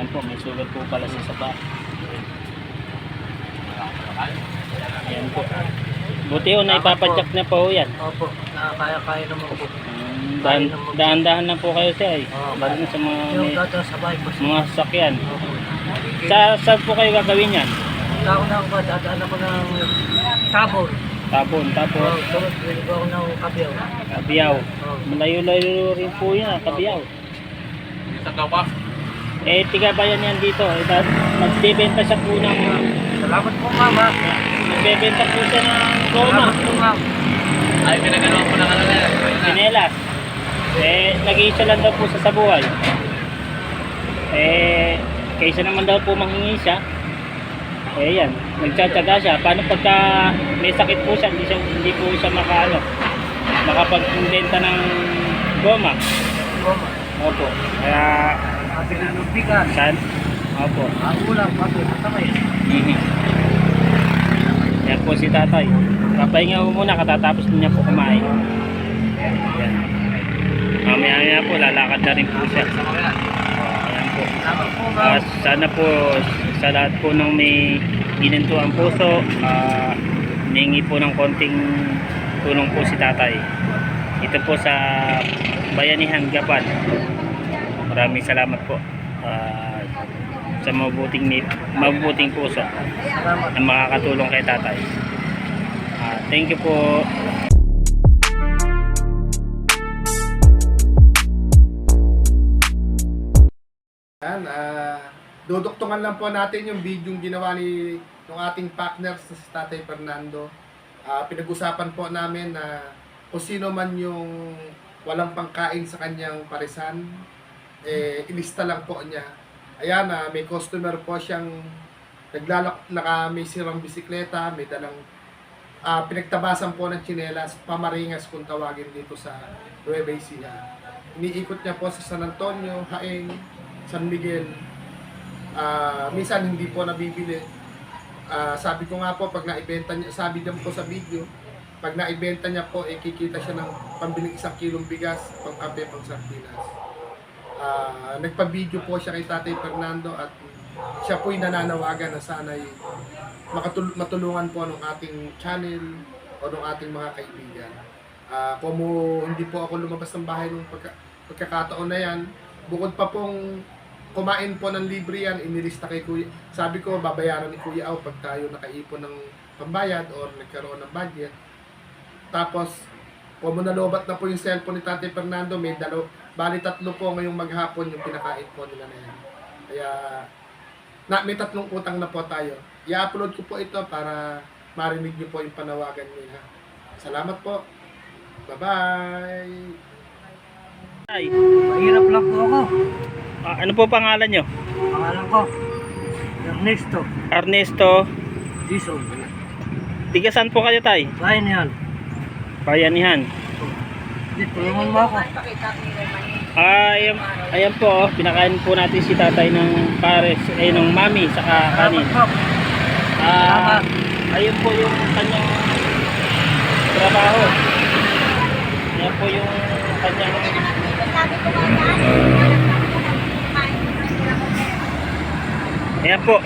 Ayan po, may sugat po pala sa saba. Ayan po. Buti ho, naipapadyak na po ho yan. Opo, nakakaya-kaya naman po. Um, dahan, dahan-dahan lang po kayo siya eh. Oo. Lalo na sa mga, Yung may, sa bahay po. mga sasakyan. Opo. Sa, saan po kayo gagawin yan? Tao na ako ba, dadaan ako ng tabor. Tabon, Oo, tapos tulad, bili ko ako ng kabiyaw. kabiyaw. Oo. Malayo-layo rin po yan, kabiyaw. Eh, tiga bayan yan dito. Eh, dahil magbebenta siya po ng, Salamat po, mama. magbebenta po siya ng goma. Salamat po, ma'am. Ay, pinagano'n ko na ka na Sinelas. Eh, nag-iisa lang daw po sa sabuhay. Eh, kaysa naman daw po manghingi siya. Eh, yan. Nagtsatsaga siya. Paano pagka may sakit po siya, hindi, siya, hindi po siya makaano, makapagbenta ng goma. Mama. Opo. Kaya, Bigas. saan? Opo. Ang ulam, sabi, matamay. Mhm. Yan po si tatay. Papahinga ko muna katatapos niya po kumain. Yan. Mamaya maya po lalakad na rin po siya. Ayan po. Ma'am. sana po sa lahat po ng may gininto ang puso, ah, hiningi po ng konting tulong po si tatay. Ito po sa Bayanihan Gapan. Maraming salamat po ah, sa mabuting, mabuting puso na makakatulong kay tatay. Ah, thank you po. Yan, ah, duduktungan lang po natin yung video ginawa ni ng ating partner sa si Tatay Fernando. Ah, pinag-usapan po namin na kung sino man yung walang pangkain sa kanyang parisan, eh, ilista lang po niya. Ayan, ah, may customer po siyang naglalak, naka, may sirang bisikleta, may dalang ah, pinagtabasan po ng tsinelas, pamaringas kung tawagin dito sa Nueva Ecija. Iniikot niya po sa San Antonio, Haeng, San Miguel. Ah, minsan hindi po nabibili. Ah, sabi ko nga po, pag naibenta niya, sabi din po sa video, pag naibenta niya po, eh, kikita siya ng pambiling isang kilong bigas, pang kape, pang sardinas. Ah, nagpa-video po siya kay Tatay Fernando at siya po'y nananawagan na sana'y makatul- matulungan po ng ating channel o ng ating mga kaibigan. Ah, kung mo- hindi po ako lumabas ng bahay nung pagka, pagkakataon na yan, bukod pa pong kumain po ng libre yan, inilista kay Kuya. Sabi ko, babayaran ni Kuya Au pag tayo nakaipon ng pambayad or nagkaroon ng budget. Tapos, kung mo nalobat na po yung cellphone ni Tate Fernando, may dalo, bali tatlo po ngayong maghapon yung pinakain po nila na yan. Kaya, na, may tatlong utang na po tayo. I-upload ko po ito para marinig niyo po yung panawagan nila. Salamat po. Bye-bye! Tay, Mahirap lang po ako. ah, ano po pangalan nyo? Pangalan ko, Ernesto Ernesto. Dison. Tigasan po kayo tay? Bayan yan. Bayanihan. Tulungan mo ako. Ah, ayan, ayan po, oh, pinakain po natin si tatay ng pares, eh, ng mami, saka kanin. Ah, ayun po yung kanyang trabaho. Ayan po yung kanyang Ayan po.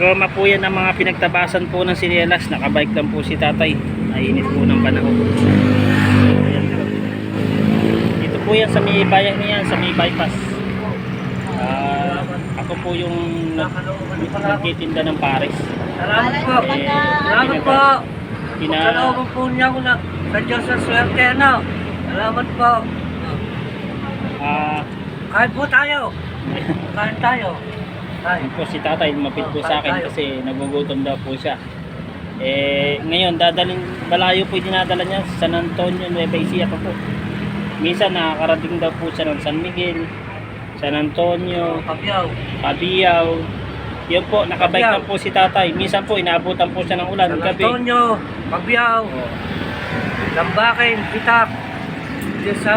Goma po yan ng mga pinagtabasan po ng sinelas. Nakabike lang po si tatay. Nainit po ng panahon. Po. Yan sa may bayan niyan, sa may bypass. Ah, ako po yung nag nagtitinda ng pares. Salamat po. Eh, Salamat po. Pina, Pagkalooban po niya ako na sa Diyos sa swerte na. Salamat po. ah, Kain po tayo. Kain tayo. Kain. Po si tatay, mapit po sa akin kasi nagugutom daw po siya. Eh, ngayon, dadalhin, malayo po yung dinadala niya sa San Antonio, Nueva Ecija pa po. Minsan nakakarating daw po siya ng San Miguel, San Antonio, Kapyaw. Cabiao. Yun po, nakabike Cabiao. lang po si tatay. Minsan po, inaabutan po siya ng ulan San gabi. Antonio. Oh. Lambakin. Pitak. Diyan sa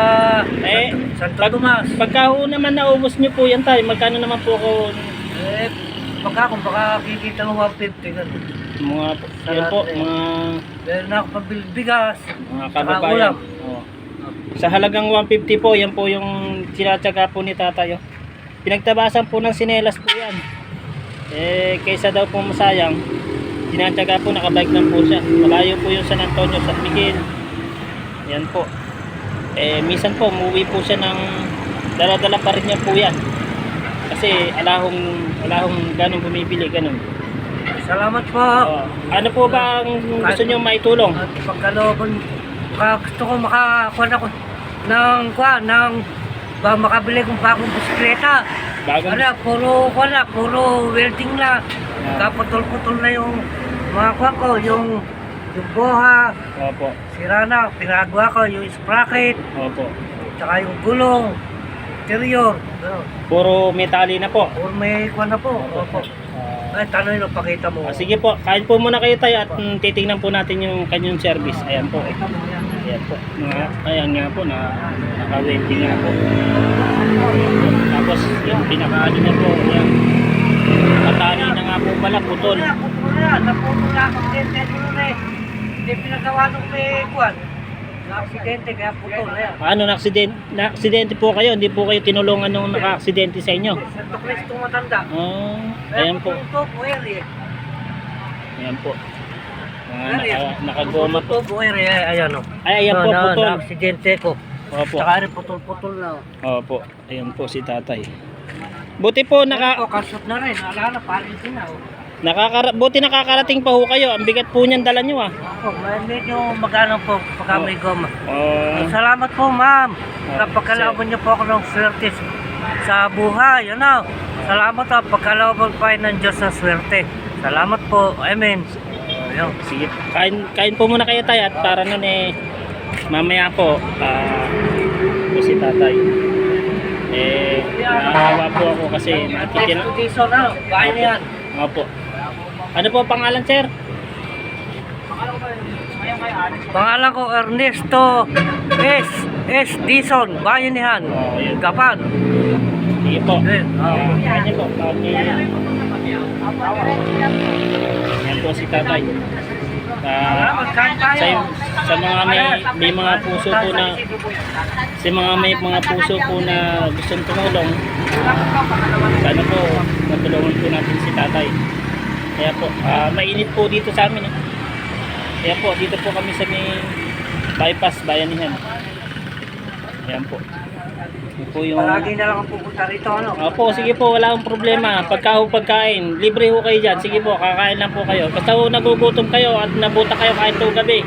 Eh, Santo pag- Tomas. Pagka ho naman naubos niyo po yan tayo, magkano naman po ako Eh, baka kung baka kikita mo 150 ganun. mga, yan po, mga Meron na ako pambili bigas. Mga kababayan. ulam. Oh. Sa halagang 150 po, yan po yung sinatsaga po ni tatay. oh. pinagtabasan po ng sinelas po yan. Eh, kaysa daw po masayang, tinatyaga po, nakabike lang po siya. Malayo po yung San Antonio, San Miguel. Yan po. Eh, minsan po, umuwi po siya ng dala-dala pa rin niya po yan. Kasi alahong, alahong ganun bumibili, ganun. Salamat po. Oh, ano po ba ang gusto niyo maitulong? At pagkalooban, baka gusto ko makakuha ako ng kuha, ng ba makabili kong bagong bisikleta. Bagong Ano, puro kuha na, puro welding na. Ah. Kaputol-putol na yung mga kuha ko, yung yung boha, Opo. sira na, pinagawa ko, yung sprocket, Opo. tsaka yung gulong, interior. Ano, Puro metali na po. puro may kuha na po. Opo. Ah, Ay, tanong yung pakita mo. ah, sige po, kain po muna kayo tayo at mm, titingnan po natin yung kanyang service. Ayan po. Pakita mo yan. Ayan po. Mga, ayan nga po, na, naka-welding nga po. Tapos yung pinakaano niya po, ayan. Patali na nga po pala, putol. Putol na, putol na. Naputol na ako. Hindi, na eh. Hindi pinagawa nung may kuwan. Kaya putol na yan. Ano, na-aksidente, na-aksidente po kayo, hindi po kayo tinulungan nung naka-aksidente sa inyo. Santo Cristo matanda. Oh, ayan po. Ito, buwer eh. Ayan po. Mga naka, nakagoma po. Ito, buwer eh. Ayan o. Ay, ayan po, putol. Na-aksidente ko. Opo. Tsaka rin putol-putol na. Opo. Ayan po si tatay. Buti po naka Ito, kasot na rin. Alala, palit din na. oh. nakakara, buti nakakarating pa ho kayo. Ang bigat po niyan dala niyo ah. May medyo magano po pagka may goma. Oh, Salamat po, ma'am. Ah, Napagkalooban niyo po ako ng swerte sa buhay. Ano? Salamat po. Pagkalooban pa ng Diyos ng swerte. Salamat po. Amen. Ayun. sige. Kain kain po muna kayo tayo at para nun eh mamaya po ah po si tatay. Eh naawa po ako kasi nakikin Expedition, ano? Bahay na yan. Opo. Ano po pangalan sir? Pangalan ko Ernesto S. S. Dison. Bayanihan. Oh, yun. Gapan. Sige po. Ah, ah. kanya po. Okay. Po si tatay. Ah, tayo. sa, sa mga may, may mga puso po na sa mga may mga puso po na gustong tumulong sana po matulungan po natin si tatay kaya po ah, mainit po dito sa amin eh. kaya po dito po kami sa may bypass bayanihan ayan po Po yung Palagi na lang ang pupunta rito, ano? Opo, sige po, wala akong problema. Pagka ho pagkain, libre ho kayo dyan. Sige po, kakain lang po kayo. Basta ho nagugutom kayo at nabuta kayo kahit to gabi.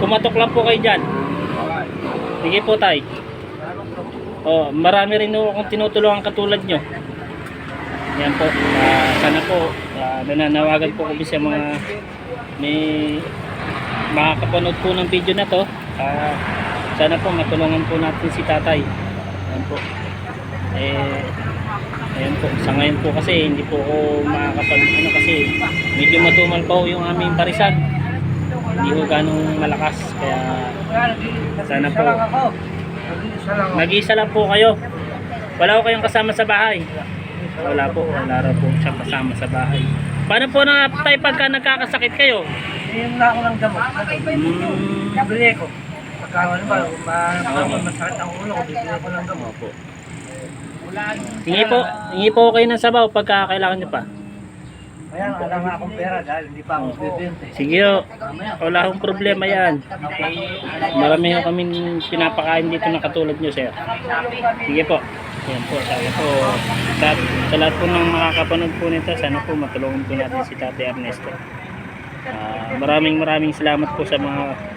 Kumatok lang po kayo dyan. Sige po, tay. Oh, marami rin ho akong tinutulungan katulad nyo. Yan po. Ah, sana po, ah, nananawagan po kami sa mga may makakapanood po ng video na to. Ah, sana po matulungan po natin si tatay. Yan po. Eh, ayan po. Sa ngayon po kasi hindi po ako makakapag ano kasi medyo matumal pa ho yung aming parisan. Hindi ho ganong malakas. Kaya Sana po. Nag-iisa lang lang lang po kayo. Wala ko kayong kasama sa bahay. Wala po. Wala raw po siya kasama sa bahay. Paano po na tayo pagka nagkakasakit kayo? Iyon na ako ng gamot. Hmm. Bibili ko. Pagka ano ba, ma- masakit ang ulo ko, bibili ko ng gamot. Opo. Hingi po, hingi po kayo ng sabaw pagka kailangan nyo pa. Kaya wala nga akong pera dahil hindi pa ako bibente. Sige ho. Wala akong problema yan. Marami ho kaming pinapakain dito na katulad nyo, sir. Sige po. Yan po. Sana po. Sa, sa lahat po ng makakapanood po nito, sana po matulungan po natin si Tate Ernesto. Ah, maraming maraming salamat po sa mga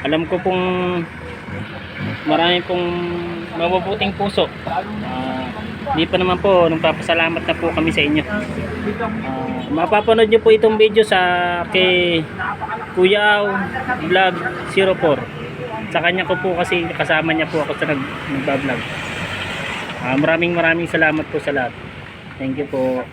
alam ko pong marami pong mabubuting puso. Ah, Hindi pa naman po, nagpapasalamat na po kami sa inyo. Ah, mapapanood nyo po itong video sa kay Kuya Au Vlog 04. Sa kanya ko po kasi kasama niya po ako sa nag, nagbablog. Ah, maraming maraming salamat po sa lahat. Thank you po.